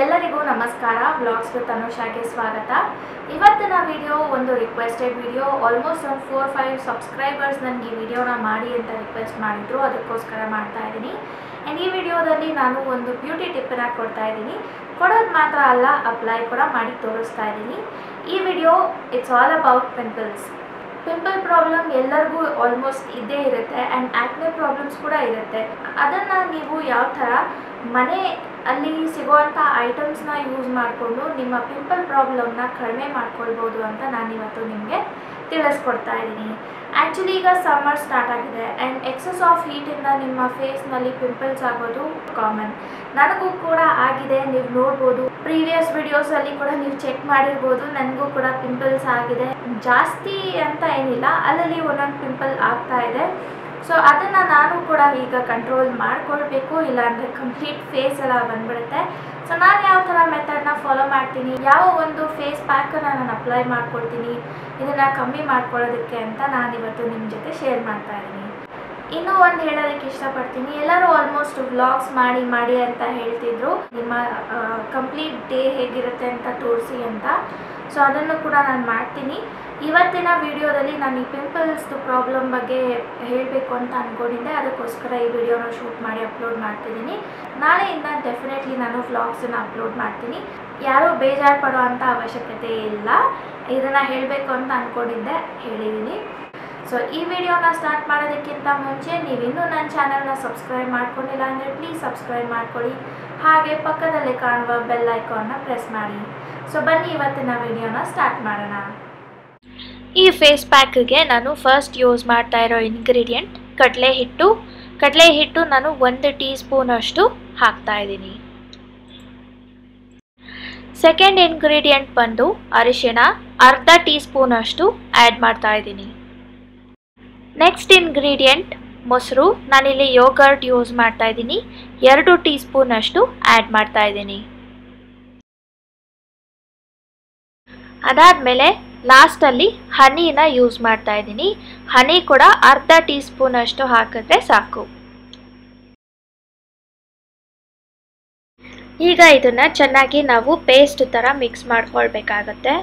ಎಲ್ಲರಿಗೂ ನಮಸ್ಕಾರ. Blogs with ಅನುಷಾಗೆ ಸ್ವಾಗತ. ಇವತ್ತಿನ ವಿಡಿಯೋ ಒಂದು ರಿಕ್ವೆಸ್ಟೆಡ್ ವಿಡಿಯೋ ಆಲ್ಮೋಸ್ಟ್ ಒಂದು ಫೋರ್ ಫೈವ್ ಸಬ್ಸ್ಕ್ರೈಬರ್ಸ್ ನನಗೆ ಈ ವಿಡಿಯೋನ ಮಾಡಿ ಅಂತ ರಿಕ್ವೆಸ್ಟ್ ಮಾಡಿದ್ರು. ಅದಕ್ಕೋಸ್ಕರ ಮಾಡ್ತಾ ಇದ್ದೀನಿ. ಆ್ಯಂಡ್ ಈ ವಿಡಿಯೋದಲ್ಲಿ ನಾನು ಒಂದು ಬ್ಯೂಟಿ ಟಿಪ್ಪನ್ನ ಕೊಡ್ತಾ ಇದ್ದೀನಿ. ಕೊಡೋದು ಮಾತ್ರ ಅಲ್ಲ ಅಪ್ಲೈ ಕೂಡ ಮಾಡಿ ತೋರಿಸ್ತಾ ಇದ್ದೀನಿ. ಈ video it's all about pimples pimple problem ಎಲ್ಲರಿಗೂ ಆಲ್ಮೋಸ್ಟ್ ಇದ್ದೇ ಇರುತ್ತೆ. ಆ್ಯಂಡ್ ಆ್ಯಕ್ನೆ ಪ್ರಾಬ್ಲಮ್ಸ್ ಕೂಡ ಇರುತ್ತೆ. ಅದನ್ನು ನೀವು ಯಾವ ಥರ ಮನೆ ಅಲ್ಲಿ ಸಿಗುವಂಥ ಐಟಮ್ಸ್ನ ಯೂಸ್ ಮಾಡಿಕೊಂಡು ನಿಮ್ಮ ಪಿಂಪಲ್ ಪ್ರಾಬ್ಲಮ್ನ ಕಡಿಮೆ ಮಾಡ್ಕೊಳ್ಬೋದು ಅಂತ ನಾನಿವತ್ತು ನಿಮಗೆ ತಿಳಿಸ್ಕೊಡ್ತಾ ಇದ್ದೀನಿ. ಆ್ಯಕ್ಚುಲಿ ಈಗ ಸಮ್ಮರ್ ಸ್ಟಾರ್ಟ್ ಆಗಿದೆ ಆ್ಯಂಡ್ ಎಕ್ಸಸ್ ಆಫ್ ಹೀಟಿಂದ ನಿಮ್ಮ ಫೇಸ್ನಲ್ಲಿ ಪಿಂಪಲ್ಸ್ ಆಗೋದು ಕಾಮನ್ ನನಗೂ ಕೂಡ ಆಗಿದೆ, ನೀವು ನೋಡ್ಬೋದು. ಪ್ರೀವಿಯಸ್ ವಿಡಿಯೋಸಲ್ಲಿ ಕೂಡ ನೀವು ಚೆಕ್ ಮಾಡಿರ್ಬೋದು, ನನಗೂ ಕೂಡ ಪಿಂಪಲ್ಸ್ ಆಗಿದೆ. ಜಾಸ್ತಿ ಅಂತ ಏನಿಲ್ಲ, ಅಲ್ಲಲ್ಲಿ ಒಂದೊಂದು ಪಿಂಪಲ್ ಆಗ್ತಾ ಇದೆ. ಸೊ ಅದನ್ನು ನಾನು ಕೂಡ ಈಗ ಕಂಟ್ರೋಲ್ ಮಾಡ್ಕೊಳ್ಬೇಕು, ಇಲ್ಲಾಂದರೆ ಕಂಪ್ಲೀಟ್ ಫೇಸ್ ಎಲ್ಲ ಬಂದ್ಬಿಡುತ್ತೆ. ಸೊ ನಾನು ಯಾವ ಥರ ಮೆಥಡ್ನ ಫಾಲೋ ಮಾಡ್ತೀನಿ, ಯಾವ ಒಂದು ಫೇಸ್ ಪ್ಯಾಕನ್ನು ನಾನು ಅಪ್ಲೈ ಮಾಡ್ಕೊಳ್ತೀನಿ, ಇದನ್ನು ಕಮ್ಮಿ ಮಾಡ್ಕೊಳ್ಳೋದಕ್ಕೆ ಅಂತ ನಾನು ಇವತ್ತು ನಿಮ್ಮ ಜೊತೆ ಶೇರ್ ಮಾಡ್ತಾ ಇದ್ದೀನಿ. ಇನ್ನೂ ಒಂದು ಹೇಳೋದಕ್ಕೆ ಇಷ್ಟಪಡ್ತೀನಿ, ಎಲ್ಲರೂ ಆಲ್ಮೋಸ್ಟ್ ವ್ಲಾಗ್ಸ್ ಮಾಡಿ ಮಾಡಿ ಅಂತ ಹೇಳ್ತಿದ್ರು. ನಿಮ್ಮ ಕಂಪ್ಲೀಟ್ ಡೇ ಹೇಗಿರುತ್ತೆ ಅಂತ ತೋರಿಸಿ ಅಂತ. ಸೊ ಅದನ್ನು ಕೂಡ ನಾನು ಮಾಡ್ತೀನಿ. ಇವತ್ತಿನ ವಿಡಿಯೋದಲ್ಲಿ ನಾನು ಈ ಪಿಂಪಲ್ಸ್ದು ಪ್ರಾಬ್ಲಮ್ ಬಗ್ಗೆ ಹೇಳಬೇಕು ಅಂತ ಅಂದ್ಕೊಂಡಿದ್ದೆ ಅದಕ್ಕೋಸ್ಕರ ಈ ವಿಡಿಯೋನ ಶೂಟ್ ಮಾಡಿ ಅಪ್ಲೋಡ್ ಮಾಡ್ತಿದ್ದೀನಿ. ನಾಳೆಯಿಂದ ಡೆಫಿನೆಟ್ಲಿ ನಾನು ವ್ಲಾಗ್ಸನ್ನು ಅಪ್ಲೋಡ್ ಮಾಡ್ತೀನಿ. ಯಾರೂ ಬೇಜಾರು ಪಡೋ ಅಂಥ ಅವಶ್ಯಕತೆ ಇಲ್ಲ. ಇದನ್ನು ಹೇಳಬೇಕು ಅಂತ ಅಂದ್ಕೊಂಡಿದ್ದೆ ಹೇಳಿದ್ದೀನಿ ಸೊ ಈ ವಿಡಿಯೋನ ಸ್ಟಾರ್ಟ್ ಮಾಡೋದಕ್ಕಿಂತ ಮುಂಚೆ ನೀವಿನ್ನೂ ನನ್ನ ಚಾನಲ್ನ ಸಬ್ಸ್ಕ್ರೈಬ್ ಮಾಡ್ಕೊಂಡಿಲ್ಲ ಅಂದರೆ ಪ್ಲೀಸ್ ಸಬ್ಸ್ಕ್ರೈಬ್ ಮಾಡ್ಕೊಳ್ಳಿ. ಹಾಗೆ ಪಕ್ಕದಲ್ಲಿ ಕಾಣುವ ಬೆಲ್ ಐಕಾನ್ನ ಪ್ರೆಸ್ ಮಾಡಿ. ಸೊ ಬನ್ನಿ ಇವತ್ತಿನ ವಿಡಿಯೋನ ಸ್ಟಾರ್ಟ್ ಮಾಡೋಣ. ಈ ಫೇಸ್ ಪ್ಯಾಕ್ಗೆ ನಾನು ಫಸ್ಟ್ ಯೂಸ್ ಮಾಡ್ತಾ ಇರೋ ಇನ್ಗ್ರೀಡಿಯೆಂಟ್ ಕಡಲೆ ಹಿಟ್ಟು. ಕಡಲೆ ಹಿಟ್ಟು ನಾನು ಒಂದು ಟೀ ಸ್ಪೂನಷ್ಟು ಹಾಕ್ತಾ ಇದ್ದೀನಿ. ಸೆಕೆಂಡ್ ಇಂಗ್ರೀಡಿಯೆಂಟ್ ಬಂದು ಅರಿಶಿಣ, ಅರ್ಧ ಟೀ ಸ್ಪೂನಷ್ಟು ಆ್ಯಡ್ ಮಾಡ್ತಾ ಇದ್ದೀನಿ. ನೆಕ್ಸ್ಟ್ ಇಂಗ್ರೀಡಿಯೆಂಟ್ ಮೊಸರು. ನಾನಿಲ್ಲಿ ಯೋಗರ್ಟ್ ಯೂಸ್ ಮಾಡ್ತಾ ಇದ್ದೀನಿ. ಎರಡು ಟೀ ಸ್ಪೂನಷ್ಟು ಆ್ಯಡ್ ಮಾಡ್ತಾ ಇದ್ದೀನಿ. ಅದಾದಮೇಲೆ ಲಾಸ್ಟಲ್ಲಿ ಹನಿನ ಯೂಸ್ ಮಾಡ್ತಾ ಇದ್ದೀನಿ. ಹನಿ ಕೂಡ ಅರ್ಧ ಟೀ ಸ್ಪೂನಷ್ಟು ಹಾಕಿದ್ರೆ ಸಾಕು. ಈಗ ಇದನ್ನು ಚೆನ್ನಾಗಿ ನಾವು ಪೇಸ್ಟ್ ಥರ ಮಿಕ್ಸ್ ಮಾಡ್ಕೊಳ್ಬೇಕಾಗತ್ತೆ.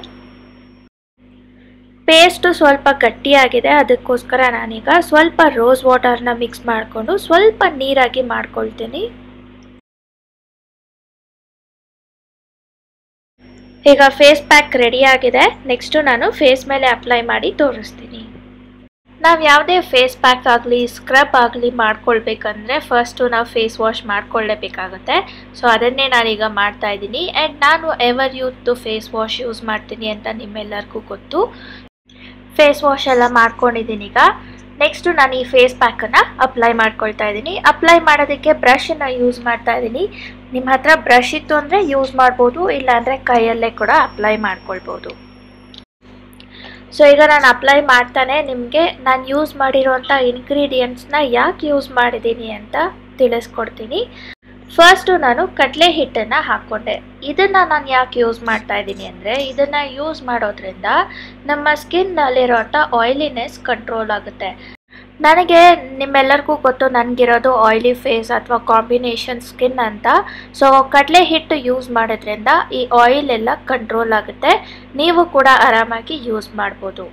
ಪೇಸ್ಟು ಸ್ವಲ್ಪ ಗಟ್ಟಿಯಾಗಿದೆ, ಅದಕ್ಕೋಸ್ಕರ ನಾನೀಗ ಸ್ವಲ್ಪ ರೋಸ್ ವಾಟರ್ನ ಮಿಕ್ಸ್ ಮಾಡಿಕೊಂಡು ಸ್ವಲ್ಪ ನೀರಾಗಿ ಮಾಡ್ಕೊಳ್ತೀನಿ. ಈಗ ಫೇಸ್ ಪ್ಯಾಕ್ ರೆಡಿ ಆಗಿದೆ. ನೆಕ್ಸ್ಟು ನಾನು ಫೇಸ್ ಮೇಲೆ ಅಪ್ಲೈ ಮಾಡಿ ತೋರಿಸ್ತೀನಿ. ನಾವು ಯಾವುದೇ ಫೇಸ್ ಪ್ಯಾಕ್ ಆಗಲಿ ಸ್ಕ್ರಬ್ ಆಗಲಿ ಮಾಡ್ಕೊಳ್ಬೇಕಂದ್ರೆ ಫಸ್ಟು ನಾವು ಫೇಸ್ ವಾಶ್ ಮಾಡ್ಕೊಳ್ಳೇಬೇಕಾಗುತ್ತೆ ಸೊ ಅದನ್ನೇ ನಾನೀಗ ಮಾಡ್ತಾ ಇದ್ದೀನಿ. ಆ್ಯಂಡ್ ನಾನು ಎವರ್ ಯೂತ್ದು ಫೇಸ್ ವಾಶ್ ಯೂಸ್ ಮಾಡ್ತೀನಿ ಅಂತ ನಿಮ್ಮೆಲ್ಲರಿಗೂ ಗೊತ್ತು. ಫೇಸ್ ವಾಶ್ ಎಲ್ಲ ಮಾಡ್ಕೊಂಡಿದ್ದೀನಿ ಈಗ. ನೆಕ್ಸ್ಟು ನಾನು ಈ ಫೇಸ್ ಪ್ಯಾಕನ್ನು ಅಪ್ಲೈ ಮಾಡ್ಕೊಳ್ತಾ ಇದ್ದೀನಿ. ಅಪ್ಲೈ ಮಾಡೋದಕ್ಕೆ ಬ್ರಷನ್ನು ಯೂಸ್ ಮಾಡ್ತಾ ಇದ್ದೀನಿ. ನಿಮ್ಮ ಹತ್ರ ಬ್ರಷ್ ಇತ್ತು ಅಂದರೆ ಯೂಸ್ ಮಾಡ್ಬೋದು, ಇಲ್ಲಾಂದರೆ ಕೈಯಲ್ಲೇ ಕೂಡ ಅಪ್ಲೈ ಮಾಡ್ಕೊಳ್ಬೋದು. ಸೊ ಈಗ ನಾನು ಅಪ್ಲೈ ಮಾಡ್ತಾನೆ. ನಿಮಗೆ ನಾನು ಯೂಸ್ ಮಾಡಿರೋಂಥ ಇಂಗ್ರೀಡಿಯೆಂಟ್ಸ್ನ ಯಾಕೆ ಯೂಸ್ ಮಾಡಿದ್ದೀನಿ ಅಂತ ತಿಳಿಸ್ಕೊಡ್ತೀನಿ. ಫಸ್ಟು ನಾನು ಕಡಲೆ ಹಿಟ್ಟನ್ನು ಹಾಕ್ಕೊಂಡೆ ಇದನ್ನು ನಾನು ಯಾಕೆ ಯೂಸ್ ಮಾಡ್ತಾ ಇದ್ದೀನಿ ಅಂದರೆ, ಇದನ್ನು ಯೂಸ್ ಮಾಡೋದ್ರಿಂದ ನಮ್ಮ ಸ್ಕಿನ್ನಲ್ಲಿರೋಂಥ ಆಯಿಲಿನೆಸ್ ಕಂಟ್ರೋಲ್ ಆಗುತ್ತೆ. ನನಗೆ ನಿಮ್ಮೆಲ್ಲರಿಗೂ ಗೊತ್ತು, ನನಗಿರೋದು ಆಯಿಲಿ ಫೇಸ್ ಅಥವಾ ಕಾಂಬಿನೇಷನ್ ಸ್ಕಿನ್ ಅಂತ. ಸೊ ಕಡಲೆ ಹಿಟ್ಟು ಯೂಸ್ ಮಾಡೋದ್ರಿಂದ ಈ ಆಯಿಲ್ ಎಲ್ಲ ಕಂಟ್ರೋಲ್ ಆಗುತ್ತೆ. ನೀವು ಕೂಡ ಆರಾಮಾಗಿ ಯೂಸ್ ಮಾಡ್ಬೋದು.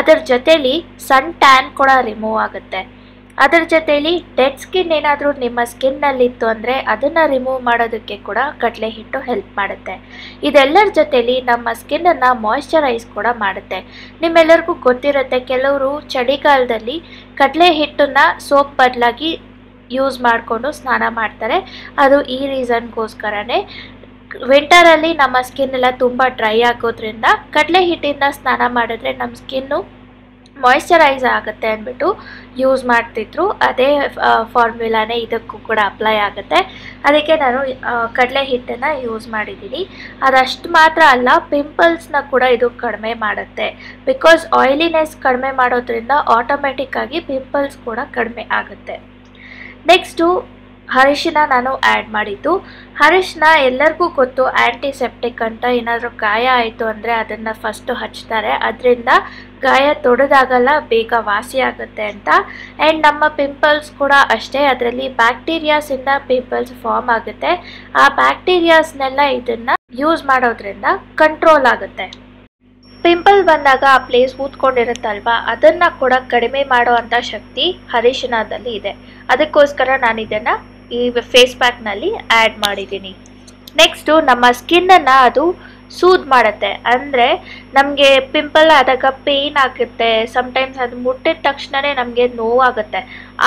ಅದರ ಜೊತೇಲಿ ಸನ್ ಟ್ಯಾನ್ ಕೂಡ ರಿಮೂವ್ ಆಗುತ್ತೆ. ಅದರ ಜೊತೆಯಲ್ಲಿ ಡೆಡ್ ಸ್ಕಿನ್ ಏನಾದರೂ ನಿಮ್ಮ ಸ್ಕಿನ್ನಲ್ಲಿತ್ತು ಅಂದರೆ ಅದನ್ನು ರಿಮೂವ್ ಮಾಡೋದಕ್ಕೆ ಕೂಡ ಕಡಲೆ ಹಿಟ್ಟು ಹೆಲ್ಪ್ ಮಾಡುತ್ತೆ. ಇದೆಲ್ಲರ ಜೊತೆಯಲ್ಲಿ ನಮ್ಮ ಸ್ಕಿನ್ನನ್ನು ಮಾಯ್ಶ್ಚರೈಸ್ ಕೂಡ ಮಾಡುತ್ತೆ. ನಿಮ್ಮೆಲ್ಲರಿಗೂ ಗೊತ್ತಿರುತ್ತೆ, ಕೆಲವರು ಚಳಿಗಾಲದಲ್ಲಿ ಕಡಲೆ ಹಿಟ್ಟನ್ನು ಸೋಪ್ ಬದಲಾಗಿ ಯೂಸ್ ಮಾಡಿಕೊಂಡು ಸ್ನಾನ ಮಾಡ್ತಾರೆ. ಅದು ಈ ರೀಸನ್ಗೋಸ್ಕರನೇ ವಿಂಟರಲ್ಲಿ ನಮ್ಮ ಸ್ಕಿನ್ನೆಲ್ಲ ತುಂಬ ಡ್ರೈ ಆಗೋದ್ರಿಂದ ಕಡಲೆ ಹಿಟ್ಟಿಂದ ಸ್ನಾನ ಮಾಡಿದ್ರೆ ನಮ್ಮ ಸ್ಕಿನ್ನು ಮಾಯ್ಶ್ಚರೈಸ್ ಆಗುತ್ತೆ ಅಂದ್ಬಿಟ್ಟು ಯೂಸ್ ಮಾಡ್ತಿದ್ರು. ಅದೇ ಫಾರ್ಮುಲಾನೇ ಇದಕ್ಕೂ ಕೂಡ ಅಪ್ಲೈ ಆಗುತ್ತೆ. ಅದಕ್ಕೆ ನಾನು ಕಡಲೆ ಹಿಟ್ಟನ್ನು ಯೂಸ್ ಮಾಡಿದ್ದೀನಿ. ಅದಷ್ಟು ಮಾತ್ರ ಅಲ್ಲ ಪಿಂಪಲ್ಸ್ನ ಕೂಡ ಇದು ಕಡಿಮೆ ಮಾಡುತ್ತೆ. ಬಿಕಾಸ್ ಆಯಿಲಿನೆಸ್ ಕಡಿಮೆ ಮಾಡೋದ್ರಿಂದ ಆಟೋಮೆಟಿಕ್ಕಾಗಿ ಪಿಂಪಲ್ಸ್ ಕೂಡ ಕಡಿಮೆ ಆಗುತ್ತೆ. ನೆಕ್ಸ್ಟು ಅರಿಶಿನ ನಾನು ಆ್ಯಡ್ ಮಾಡಿದ್ದು. ಅರಿಶಿನ ಎಲ್ಲರಿಗೂ ಗೊತ್ತು ಆ್ಯಂಟಿಸೆಪ್ಟಿಕ್ ಅಂತ ಏನಾದರೂ ಗಾಯ ಆಯಿತು ಅಂದರೆ ಅದನ್ನು ಫಸ್ಟು ಹಚ್ತಾರೆ. ಅದರಿಂದ ಗಾಯ ತೊಡೆದಾಗಲ್ಲ, ಬೇಗ ವಾಸಿ ಆಗುತ್ತೆ ಅಂತ. ಆ್ಯಂಡ್ ನಮ್ಮ ಪಿಂಪಲ್ಸ್ ಕೂಡ ಅಷ್ಟೇ, ಅದರಲ್ಲಿ ಬ್ಯಾಕ್ಟೀರಿಯಾಸಿಂದ ಪಿಂಪಲ್ಸ್ ಫಾರ್ಮ್ ಆಗುತ್ತೆ. ಆ ಬ್ಯಾಕ್ಟೀರಿಯಾಸ್ನೆಲ್ಲ ಇದನ್ನು ಯೂಸ್ ಮಾಡೋದ್ರಿಂದ ಕಂಟ್ರೋಲ್ ಆಗುತ್ತೆ. ಪಿಂಪಲ್ ಬಂದಾಗ ಆ ಪ್ಲೇಸ್ ಊದ್ಕೊಂಡಿರುತ್ತಲ್ವಾ, ಅದನ್ನು ಕೂಡ ಕಡಿಮೆ ಮಾಡುವಂಥ ಶಕ್ತಿ ಹರಿಶಿನದಲ್ಲಿ ಇದೆ. ಅದಕ್ಕೋಸ್ಕರ ನಾನು ಇದನ್ನು ಈ ಫೇಸ್ ಪ್ಯಾಕ್ನಲ್ಲಿ ಆ್ಯಡ್ ಮಾಡಿದ್ದೀನಿ. ನೆಕ್ಸ್ಟು ನಮ್ಮ ಸ್ಕಿನ್ನನ್ನು ಅದು ಸೂದ್ ಮಾಡುತ್ತೆ. ಅಂದರೆ ನಮಗೆ ಪಿಂಪಲ್ ಆದಾಗ ಪೇಯ್ನ್ ಆಗುತ್ತೆ. ಸಮ್ಟೈಮ್ಸ್ ಅದು ಮುಟ್ಟಿದ ತಕ್ಷಣವೇ ನಮಗೆ ನೋವಾಗುತ್ತೆ.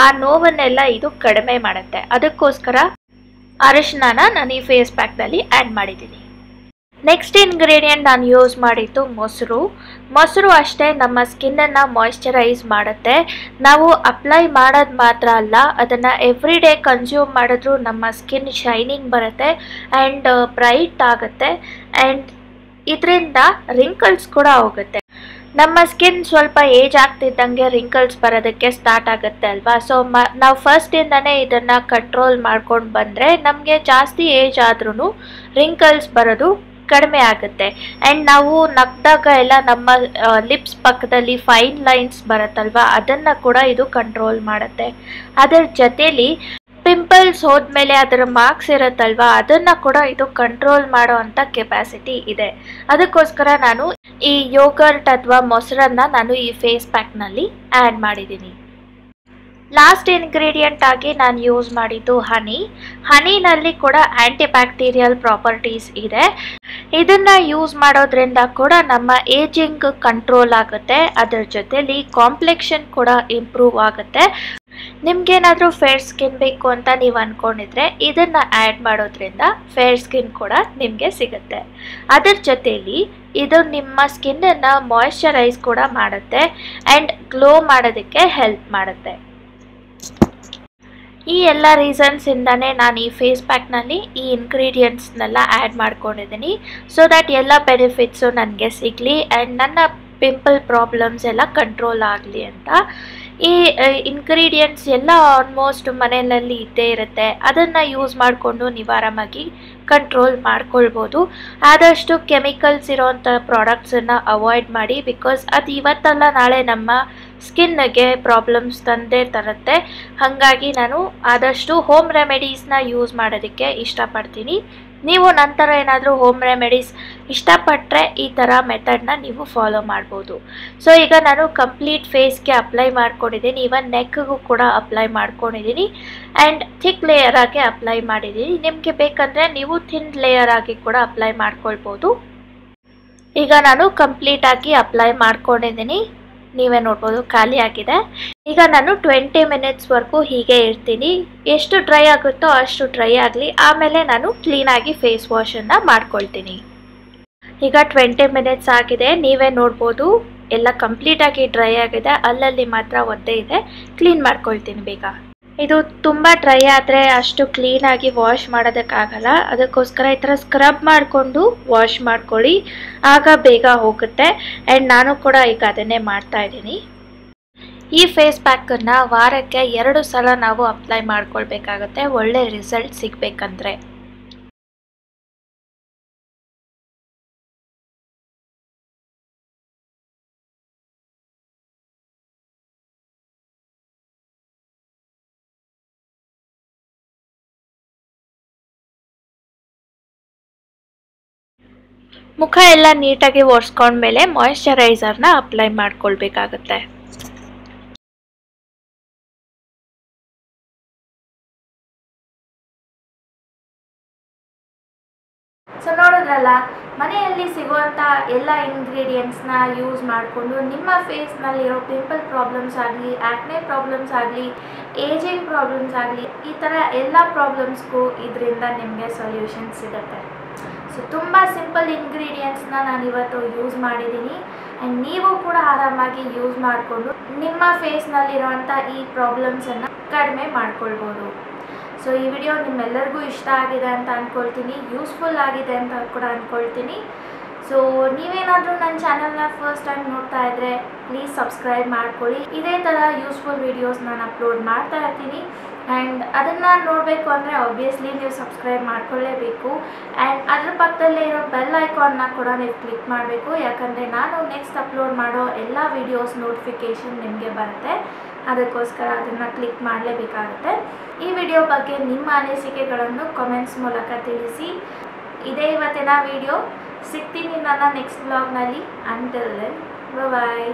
ಆ ನೋವನ್ನೆಲ್ಲ ಇದು ಕಡಿಮೆ ಮಾಡುತ್ತೆ. ಅದಕ್ಕೋಸ್ಕರ ಅರಿಶಿನ ನಾನು ಈ ಫೇಸ್ ಪ್ಯಾಕ್ನಲ್ಲಿ ಆ್ಯಡ್ ಮಾಡಿದ್ದೀನಿ. ನೆಕ್ಸ್ಟ್ ಇಂಗ್ರೀಡಿಯೆಂಟ್ ನಾನು ಯೂಸ್ ಮಾಡಿದ್ದು ಮೊಸರು. ಮೊಸರು ಅಷ್ಟೇ, ನಮ್ಮ ಸ್ಕಿನ್ನನ್ನು ಮಾಯ್ಶ್ಚರೈಸ್ ಮಾಡುತ್ತೆ. ನಾವು ಅಪ್ಲೈ ಮಾಡೋದು ಮಾತ್ರ ಅಲ್ಲ, ಅದನ್ನು ಎವ್ರಿ ಡೇ ಕನ್ಸ್ಯೂಮ್ ಮಾಡಿದ್ರೂ ನಮ್ಮ ಸ್ಕಿನ್ ಶೈನಿಂಗ್ ಬರುತ್ತೆ ಆ್ಯಂಡ್ ಬ್ರೈಟ್ ಆಗುತ್ತೆ ಆ್ಯಂಡ್ ಇದರಿಂದ ರಿಂಕಲ್ಸ್ ಕೂಡ ಹೋಗುತ್ತೆ. ನಮ್ಮ ಸ್ಕಿನ್ ಸ್ವಲ್ಪ ಏಜ್ ಆಗ್ತಿದ್ದಂಗೆ ರಿಂಕಲ್ಸ್ ಬರೋದಕ್ಕೆ ಸ್ಟಾರ್ಟ್ ಆಗುತ್ತೆ ಅಲ್ವಾ? ಸೊ ಮ, ನಾವು ಫಸ್ಟಿಂದನೇ ಇದನ್ನು ಕಂಟ್ರೋಲ್ ಮಾಡ್ಕೊಂಡು ಬಂದರೆ ನಮಗೆ ಜಾಸ್ತಿ ಏಜ್ ಆದ್ರೂ ರಿಂಕಲ್ಸ್ ಬರೋದು ಕಡಿಮೆ ಆಗುತ್ತೆ. ಆ್ಯಂಡ್ ನಾವು ನಗ್ದಾಗ ಎಲ್ಲ ನಮ್ಮ ಲಿಪ್ಸ್ ಪಕ್ಕದಲ್ಲಿ ಫೈನ್ ಲೈನ್ಸ್ ಬರುತ್ತಲ್ವ? ಅದನ್ನು ಕೂಡ ಇದು ಕಂಟ್ರೋಲ್ ಮಾಡುತ್ತೆ. ಅದರ ಜೊತೇಲಿ ಪಿಂಪಲ್ಸ್ ಹೋದ್ಮೇಲೆ ಅದರ ಮಾರ್ಕ್ಸ್ ಇರುತ್ತಲ್ವಾ? ಅದನ್ನು ಕೂಡ ಇದು ಕಂಟ್ರೋಲ್ ಮಾಡೋ ಕೆಪಾಸಿಟಿ ಇದೆ. ಅದಕ್ಕೋಸ್ಕರ ನಾನು ಈ ಯೋಗರ್ಟ್ ಅಥವಾ ಮೊಸರನ್ನ ನಾನು ಈ ಫೇಸ್ ಪ್ಯಾಕ್ನಲ್ಲಿ ಆ್ಯಡ್ ಮಾಡಿದ್ದೀನಿ. ಲಾಸ್ಟ್ ಇಂಗ್ರೀಡಿಯೆಂಟ್ ಆಗಿ ನಾನು ಯೂಸ್ ಮಾಡಿದ್ದು ಹನಿ. ಹನಿನಲ್ಲಿ ಕೂಡ ಆ್ಯಂಟಿ ಬ್ಯಾಕ್ಟೀರಿಯಲ್ ಪ್ರಾಪರ್ಟೀಸ್ ಇದೆ. ಇದನ್ನು ಯೂಸ್ ಮಾಡೋದ್ರಿಂದ ಕೂಡ ನಮ್ಮ ಏಜಿಂಗ್ ಕಂಟ್ರೋಲ್ ಆಗುತ್ತೆ. ಅದರ ಜೊತೆಲಿ ಕಾಂಪ್ಲೆಕ್ಷನ್ ಕೂಡ ಇಂಪ್ರೂವ್ ಆಗುತ್ತೆ. ನಿಮ್ಗೇನಾದರೂ ಫೇರ್ ಸ್ಕಿನ್ ಬೇಕು ಅಂತ ನೀವು ಅಂದ್ಕೊಂಡಿದ್ರೆ ಇದನ್ನು ಆ್ಯಡ್ ಮಾಡೋದ್ರಿಂದ ಫೇರ್ ಸ್ಕಿನ್ ಕೂಡ ನಿಮಗೆ ಸಿಗುತ್ತೆ. ಅದರ ಜೊತೆಲಿ ಇದು ನಿಮ್ಮ ಸ್ಕಿನ್ನನ್ನು ಮಾಯಿಶ್ಚರೈಸ್ ಕೂಡ ಮಾಡುತ್ತೆ ಆ್ಯಂಡ್ ಗ್ಲೋ ಮಾಡೋದಕ್ಕೆ ಹೆಲ್ಪ್ ಮಾಡುತ್ತೆ. ಈ ಎಲ್ಲ ರೀಸನ್ಸಿಂದನೇ ನಾನು ಈ ಫೇಸ್ ಪ್ಯಾಕ್ನಲ್ಲಿ ಈ ಇಂಗ್ರೀಡಿಯೆಂಟ್ಸ್ನೆಲ್ಲ ಆ್ಯಡ್ ಮಾಡ್ಕೊಂಡಿದ್ದೀನಿ. ಸೊ ದ್ಯಾಟ್ ಎಲ್ಲ ಬೆನಿಫಿಟ್ಸು ನನಗೆ ಸಿಗಲಿ ಆ್ಯಂಡ್ ನನ್ನ ಪಿಂಪಲ್ ಪ್ರಾಬ್ಲಮ್ಸ್ ಎಲ್ಲ ಕಂಟ್ರೋಲ್ ಆಗಲಿ ಅಂತ. ಈ ಇಂಗ್ರೀಡಿಯೆಂಟ್ಸ್ ಎಲ್ಲ ಆಲ್ಮೋಸ್ಟ್ ಮನೆಯಲ್ಲಿ ಇದ್ದೇ ಇರುತ್ತೆ. ಅದನ್ನು ಯೂಸ್ ಮಾಡಿಕೊಂಡು ನೀವು ಕಂಟ್ರೋಲ್ ಮಾಡ್ಕೊಳ್ಬೋದು. ಆದಷ್ಟು ಕೆಮಿಕಲ್ಸ್ ಇರೋವಂಥ ಪ್ರಾಡಕ್ಟ್ಸನ್ನು ಅವಾಯ್ಡ್ ಮಾಡಿ ಬಿಕಾಸ್ ಅದು ಇವತ್ತಲ್ಲ, ನಾಳೆ ನಮ್ಮ ಸ್ಕಿನ್ಗೆ ಪ್ರಾಬ್ಲಮ್ಸ್ ತಂದೇ ತರುತ್ತೆ. ಹಾಗಾಗಿ ನಾನು ಆದಷ್ಟು ಹೋಮ್ ರೆಮಿಡೀಸ್ನ ಯೂಸ್ ಮಾಡೋದಕ್ಕೆ ಇಷ್ಟಪಡ್ತೀನಿ. ನೀವು ನಂತರ ಏನಾದರೂ ಹೋಮ್ ರೆಮಿಡೀಸ್ ಇಷ್ಟಪಟ್ಟರೆ ಈ ಥರ ಮೆಥಡ್ನ ನೀವು ಫಾಲೋ ಮಾಡ್ಬೋದು. ಸೊ ಈಗ ನಾನು ಕಂಪ್ಲೀಟ್ ಫೇಸ್ಗೆ ಅಪ್ಲೈ ಮಾಡ್ಕೊಂಡಿದ್ದೀನಿ. ಇವನ್ ನೆಕ್ಗೂ ಕೂಡ ಅಪ್ಲೈ ಮಾಡ್ಕೊಂಡಿದ್ದೀನಿ. ಆ್ಯಂಡ್ ಥಿಕ್ ಲೇಯರ್ ಆಗಿ ಅಪ್ಲೈ ಮಾಡಿದ್ದೀನಿ. ನಿಮಗೆ ಬೇಕಂದರೆ ನೀವು ಥಿನ್ ಲೇಯರ್ ಆಗಿ ಕೂಡ ಅಪ್ಲೈ ಮಾಡ್ಕೊಳ್ಬೋದು. ಈಗ ನಾನು ಕಂಪ್ಲೀಟಾಗಿ ಅಪ್ಲೈ ಮಾಡ್ಕೊಂಡಿದ್ದೀನಿ. ನೀವೇ ನೋಡ್ಬೋದು, ಖಾಲಿ ಆಗಿದೆ. ಈಗ ನಾನು ಟ್ವೆಂಟಿ ಮಿನಿಟ್ಸ್ವರೆಗೂ ಹೀಗೆ ಇರ್ತೀನಿ. ಎಷ್ಟು ಡ್ರೈ ಆಗುತ್ತೋ ಅಷ್ಟು ಡ್ರೈ ಆಗಲಿ, ಆಮೇಲೆ ನಾನು ಕ್ಲೀನಾಗಿ ಫೇಸ್ ವಾಶನ್ನು ಮಾಡ್ಕೊಳ್ತೀನಿ. ಈಗ ಟ್ವೆಂಟಿ ಮಿನಿಟ್ಸ್ ಆಗಿದೆ, ನೀವೇ ನೋಡ್ಬೋದು. ಎಲ್ಲ ಕಂಪ್ಲೀಟಾಗಿ ಡ್ರೈ ಆಗಿದೆ, ಅಲ್ಲಲ್ಲಿ ಮಾತ್ರ ಒದ್ದೆ ಇದೆ. ಕ್ಲೀನ್ ಮಾಡ್ಕೊಳ್ತೀನಿ ಬೇಗ. ಇದು ತುಂಬ ಡ್ರೈ ಆದರೆ ಅಷ್ಟು ಕ್ಲೀನಾಗಿ ವಾಶ್ ಮಾಡೋದಕ್ಕಾಗಲ್ಲ. ಅದಕ್ಕೋಸ್ಕರ ಈ ಥರ ಸ್ಕ್ರಬ್ ಮಾಡಿಕೊಂಡು ವಾಶ್ ಮಾಡ್ಕೊಳ್ಳಿ. ಆಗ ಬೇಗ ಹೋಗುತ್ತೆ. ಆ್ಯಂಡ್ ನಾನು ಕೂಡ ಈಗ ಅದನ್ನೇ ಮಾಡ್ತಾ ಇದ್ದೀನಿ. ಈ ಫೇಸ್ ಪ್ಯಾಕನ್ನು ವಾರಕ್ಕೆ ಎರಡು ಸಲ ನಾವು ಅಪ್ಲೈ ಮಾಡ್ಕೊಳ್ಬೇಕಾಗತ್ತೆ. ಒಳ್ಳೆ ರಿಸಲ್ಟ್ ಸಿಗಬೇಕಂದ್ರೆ. ಮುಖ ಎಲ್ಲ ನೀಟಾಗಿ ಒರೆಸ್ಕೊಂಡ್ಮೇಲೆ ಮಾಯಶ್ಚರೈಸರ್ನ ಅಪ್ಲೈ ಮಾಡ್ಕೊಳ್ಬೇಕಾಗತ್ತೆ. ಸೊ ನೋಡಿದ್ರಲ್ಲ, ಮನೆಯಲ್ಲಿ ಸಿಗುವಂಥ ಎಲ್ಲ ಇಂಗ್ರೀಡಿಯೆಂಟ್ಸ್ನ ಯೂಸ್ ಮಾಡಿಕೊಂಡು ನಿಮ್ಮ ಫೇಸ್ನಲ್ಲಿರೋ ಪಿಂಪಲ್ ಪ್ರಾಬ್ಲಮ್ಸ್ ಆಗಲಿ ಆ್ಯಕ್ನೆ ಪ್ರಾಬ್ಲಮ್ಸ್ ಆಗಲಿ ಏಜಿಂಗ್ ಪ್ರಾಬ್ಲಮ್ಸ್ ಆಗಲಿ, ಈ ಥರ ಎಲ್ಲ ಪ್ರಾಬ್ಲಮ್ಸ್ಗೂ ಇದರಿಂದ ನಿಮಗೆ ಸೊಲ್ಯೂಷನ್ ಸಿಗುತ್ತೆ. ಸೊ ತುಂಬ ಸಿಂಪಲ್ ಇಂಗ್ರೀಡಿಯೆಂಟ್ಸ್ನ ನಾನು ಇವತ್ತು ಯೂಸ್ ಮಾಡಿದ್ದೀನಿ ಆ್ಯಂಡ್ ನೀವು ಕೂಡ ಆರಾಮಾಗಿ ಯೂಸ್ ಮಾಡಿಕೊಂಡು ನಿಮ್ಮ ಫೇಸ್ನಲ್ಲಿರುವಂಥ ಈ ಪ್ರಾಬ್ಲಮ್ಸನ್ನು ಕಡಿಮೆ ಮಾಡ್ಕೊಳ್ಬೋದು. ಸೊ ಈ ವಿಡಿಯೋ ನಿಮ್ಮೆಲ್ಲರಿಗೂ ಇಷ್ಟ ಆಗಿದೆ ಅಂತ ಅಂದ್ಕೊಳ್ತೀನಿ ಯೂಸ್ಫುಲ್ ಆಗಿದೆ ಅಂತ ಕೂಡ ಅಂದ್ಕೊಳ್ತೀನಿ ಸೊ ನೀವೇನಾದರೂ ನನ್ನ ಚಾನಲ್ನ ಫಸ್ಟ್ ಟೈಮ್ ನೋಡ್ತಾ ಇದ್ದರೆ ಪ್ಲೀಸ್ ಸಬ್ಸ್ಕ್ರೈಬ್ ಮಾಡ್ಕೊಳ್ಳಿ. ಇದೇ ಥರ ಯೂಸ್ಫುಲ್ ವೀಡಿಯೋಸ್ ನಾನು ಅಪ್ಲೋಡ್ ಮಾಡ್ತಾ ಇರ್ತೀನಿ. ಆ್ಯಂಡ್ ಅದನ್ನು ನೋಡಬೇಕು ಅಂದರೆ ಆಬ್ವಿಯಸ್ಲಿ ನೀವು ಸಬ್ಸ್ಕ್ರೈಬ್ ಮಾಡ್ಕೊಳ್ಳೇಬೇಕು. ಆ್ಯಂಡ್ ಅದ್ರ ಪಕ್ಕದಲ್ಲೇ ಇರೋ ಬೆಲ್ ಐಕಾನ್ನ ಕೂಡ ನೀವು ಕ್ಲಿಕ್ ಮಾಡಬೇಕು. ಯಾಕಂದರೆ ನಾನು ನೆಕ್ಸ್ಟ್ ಅಪ್ಲೋಡ್ ಮಾಡೋ ಎಲ್ಲ ವೀಡಿಯೋಸ್ ನೋಟಿಫಿಕೇಷನ್ ನಿಮಗೆ ಬರುತ್ತೆ. ಅದಕ್ಕೋಸ್ಕರ ಅದನ್ನು ಕ್ಲಿಕ್ ಮಾಡಲೇಬೇಕಾಗುತ್ತೆ. ಈ ವಿಡಿಯೋ ಬಗ್ಗೆ ನಿಮ್ಮ ಅನಿಸಿಕೆಗಳನ್ನು ಕಮೆಂಟ್ಸ್ ಮೂಲಕ ತಿಳಿಸಿ. ಇದೇ ಇವತ್ತಿನ ವಿಡಿಯೋ ಸಿಗ್ತೀನಿ ನನ್ನ ನೆಕ್ಸ್ಟ್ ಬ್ಲಾಗ್ನಲ್ಲಿ ಅಂಟಿಲ್ ಬಾಯ್